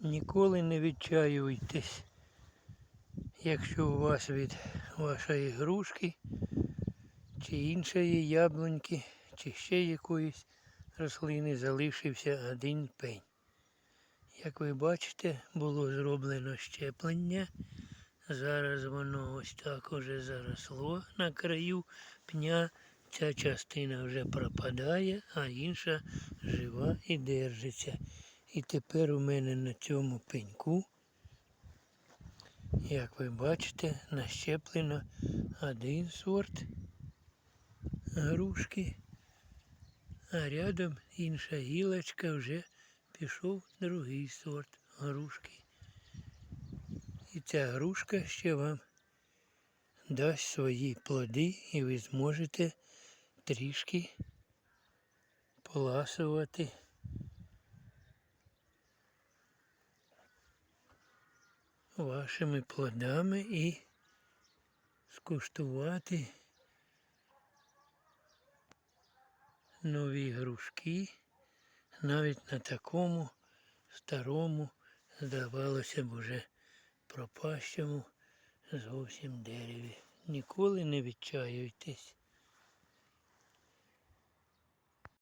Ніколи не відчаюйтесь, якщо у вас від вашої грушки чи іншої яблуньки, чи ще якоїсь рослини залишився один пень. Як ви бачите, було зроблено щеплення. Зараз воно ось так уже заросло на краю пня. Ця частина вже пропадає, а інша жива і держиться. І тепер у мене на цьому пеньку, як ви бачите, нащеплено один сорт грушки, а рядом інша гілочка вже пішов другий сорт грушки. І ця грушка ще вам дасть свої плоди, і ви зможете трішки поласувати. Вашими плодами і скуштувати нові грушки навіть на такому старому, здавалося б, уже пропащому зовсім дереві. Ніколи не відчаюйтесь.